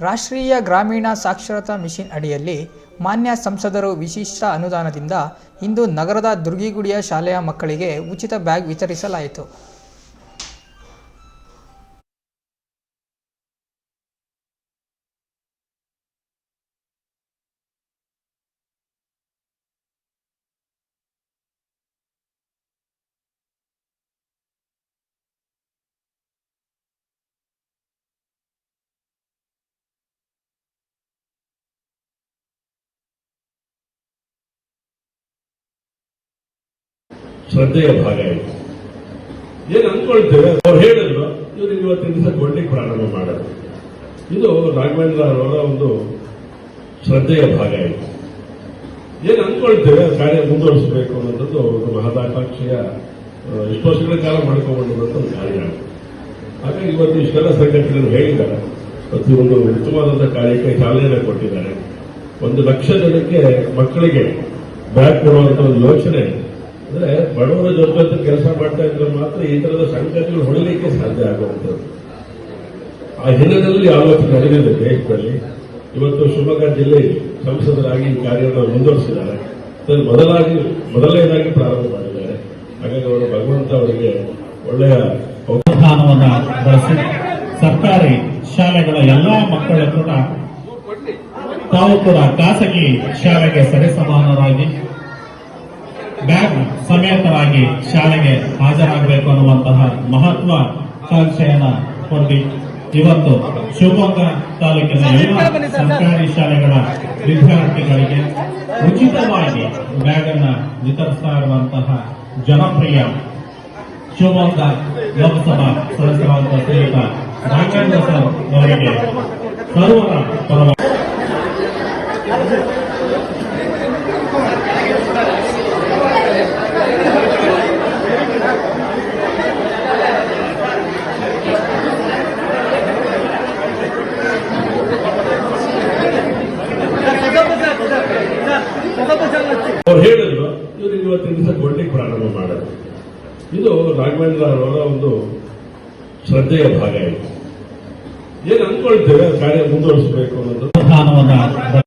ರಾಷ್ಟ್ರೀಯ ಗ್ರಾಮೀಣ ಸಾಕ್ಷರತಾ ಮಿಷನ್ ಅಡಿಯಲ್ಲಿ ಮಾನ್ಯ ಸಂಸದರು ವಿಶಿಷ್ಟ ಅನುದಾನದಿಂದ ಇಂದು ನಗರದ ದುರ್ಗಿಗುಡಿಯ ಶಾಲೆಯ ಮಕ್ಕಳಿಗೆ ಉಚಿತ ಬ್ಯಾಗ್ ವಿತರಿಸಲಾಯಿತು. ಶ್ರದ್ಧೆಯ ಭಾಗ ಇದು. ಏನ್ ಅನ್ಕೊಳ್ತೇವೆ ಅವ್ರು ಹೇಳಿದ್ರು ಇವ್ರಿಗೆ ಇವತ್ತಿನ ದಿವಸ ಕೊಡ್ಲಿಕ್ಕೆ ಪ್ರಾರಂಭ ಮಾಡೋದು. ಇದು ರಾಘವೇಂದ್ರ ಅವರ ಒಂದು ಶ್ರದ್ಧೆಯ ಭಾಗ ಇದು. ಏನ್ ಅನ್ಕೊಳ್ತೇವೆ ಕಾರ್ಯ ಮುಂದುವರಿಸಬೇಕು ಅನ್ನೋದು ಒಂದು ಮಹದಾಕಾಂಕ್ಷೆಯ ಇಷ್ಟು ವರ್ಷಗಳ ಕಾಲ ಮಾಡ್ಕೊಂಡ್ಬಂದಿರುವಂತ ಒಂದು ಕಾರ್ಯ ಹಾಗಾಗಿ ಇವತ್ತು ಇಷ್ಟೆಲ್ಲ ಸಂಘಟನೆಗಳು ಹೇಳಿದ್ದಾರೆ. ಒಂದು ಉತ್ತಮವಾದಂತಹ ಕಾರ್ಯಕ್ಕೆ ಚಾಲನೆ ಕೊಟ್ಟಿದ್ದಾರೆ. ಒಂದು ಲಕ್ಷ ಜನಕ್ಕೆ ಮಕ್ಕಳಿಗೆ ಬ್ಯಾಗ್ ಕೊಡುವಂತ ಒಂದು ಯೋಚನೆ ಅಂದ್ರೆ ಬಡವರ ಜೊತೆ ಕೆಲಸ ಮಾಡ್ತಾ ಇದ್ರೆ ಮಾತ್ರ ಈ ತರದ ಸಂಘಟನೆಗಳು ಹೊಡಲಿಕ್ಕೆ ಸಾಧ್ಯ ಆಗುವಂಥದ್ದು. ಆ ಹಿನ್ನೆಲೆಯಲ್ಲಿ ಆಲೋಚನೆ ನಡೆದಿದೆ ದೇಶದಲ್ಲಿ. ಇವತ್ತು ಶಿವಮೊಗ್ಗ ಜಿಲ್ಲೆ ಸಂಸದರಾಗಿ ಈ ಕಾರ್ಯವನ್ನು ಮುಂದುವರಿಸಿದ್ದಾರೆ. ಮೊದಲಾಗಿ, ಮೊದಲನೇದಾಗಿ ಪ್ರಾರಂಭ ಮಾಡಿದ್ದಾರೆ. ಹಾಗಾಗಿ ಅವರು ಭಗವಂತ ಅವರಿಗೆ ಒಳ್ಳೆಯ ಅನುದಾನವನ್ನು ಬಳಸಿ ಸರ್ಕಾರಿ ಶಾಲೆಗಳ ಎಲ್ಲಾ ಮಕ್ಕಳು ಕೂಡ ತಾವು ಕೂಡ ಖಾಸಗಿ ಶಾಲೆಗೆ ಸರಿಸಮಾನರಾಗಿ ಸಮೇತರಾಗಿ ಶಾಲೆಗೆ ಹಾಜರಾಗಬೇಕು ಅನ್ನುವಂತಹ ಮಹತ್ವಾಕಾಂಕ್ಷೆಯನ್ನ ಹೊಂದಿ ಇವತ್ತು ಶಿವಮೊಗ್ಗ ತಾಲೂಕಿನ ಎಲ್ಲ ಸರ್ಕಾರಿ ಶಾಲೆಗಳ ವಿದ್ಯಾರ್ಥಿಗಳಿಗೆ ಉಚಿತವಾಗಿ ಬ್ಯಾಗ್ ಅನ್ನ ವಿತರಿಸ್ತಾ ಇರುವಂತಹ ಜನಪ್ರಿಯ ಶಿವಮೊಗ್ಗ ಲೋಕಸಭಾ ಸದಸ್ಯರಾದ ಶ್ರೀಯುತ ರಾಜೇಂದ್ರ ಸರ್ ಅವರಿಗೆ ಸರ್ವರ ಪರವಾಗಿ ಅವ್ರು ಇವ್ರು ಇವತ್ತಿನ ದಿವಸ ಕೊಡ್ಲಿಕ್ಕೆ ಪ್ರಾರಂಭ ಮಾಡೋದು ಇದು ರಾಘವೇಂದ್ರ ಅವರ ಒಂದು ಶ್ರದ್ಧೆಯ ಭಾಗ ಇದು. ಏನ್ ಅನ್ಕೊಳ್ತೇವೆ ಕಾರ್ಯ ಮುಂದುವರಿಸಬೇಕು ಅನ್ನೋದು.